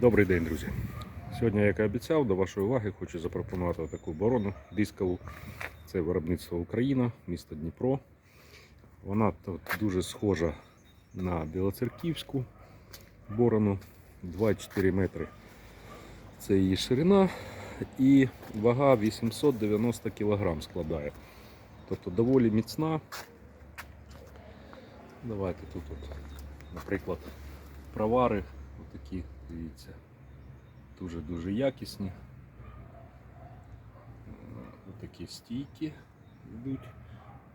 Добрий день, друзі. Сьогодні, як і обіцяв, до вашої уваги хочу запропонувати таку борону дискову. Це виробництво Україна, місто Дніпро. Вона тут дуже схожа на білоцерківську борону 2,4 метри. Це її ширина і вага 890 кг складає. Тобто доволі міцна. Давайте тут, от, наприклад, провари отакі, дивіться, дуже-дуже якісні. Е, Отакі стійки йдуть.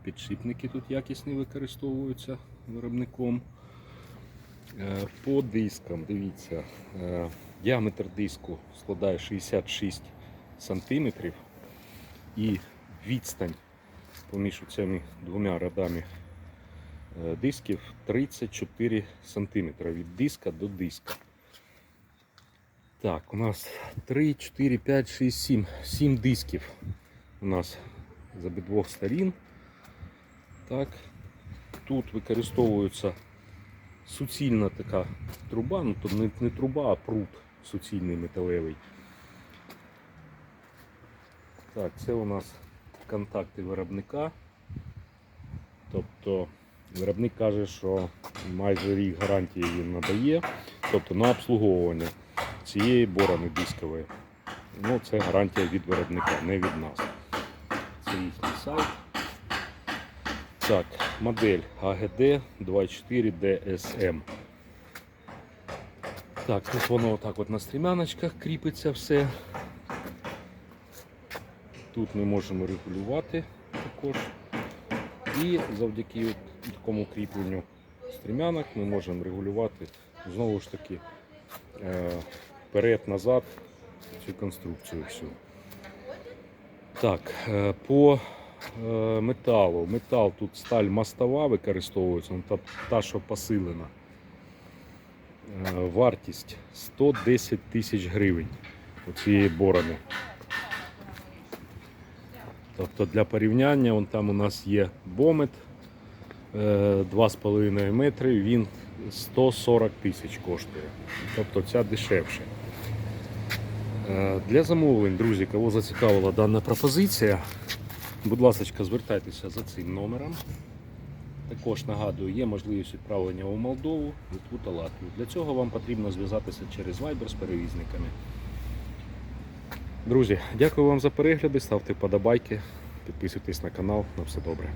Підшипники тут якісні використовуються виробником. Е, По дискам, дивіться, е, діаметр диску складає 66 см і відстань поміж цими двома рядами е, дисків 34 см від диска до диска. Так, у нас 3, 4, 5, 6, 7. 7 дисків у нас з обидвох сторін. Так. Тут використовується суцільна така труба, ну то не, не труба, а прут суцільний металевий. Так, це у нас контакти виробника. Тобто виробник каже, що майже рік гарантії він надає, тобто на обслуговування цієї борони дискової. Ну, це гарантія від виробника, не від нас. Це їхній сайт. Так, модель AGD 24 DSM. Так, тут воно отак от на стрімяночках кріпиться все. Тут ми можемо регулювати також. І завдяки такому кріпленню стрімянок ми можемо регулювати знову ж таки е, вперед-назад цю конструкцію всю. Так, е, по е, металу. Метал тут сталь мостова використовується, ну, та, що посилена. Вартість 110 тисяч гривень у цієї борони. Тобто для порівняння вон там у нас є бомет е, 2,5 метри, він 140 тисяч коштує. Тобто ця дешевше. Е, Для замовлень, друзі, кого зацікавила дана пропозиція, будь ласка, звертайтеся за цим номером. Також нагадую, є можливість відправлення у Молдову, Литву та Латвію. Для цього вам потрібно зв'язатися через Viber з перевізниками. Друзі, дякую вам за перегляди, ставте вподобайки, підписуйтесь на канал. На все добре.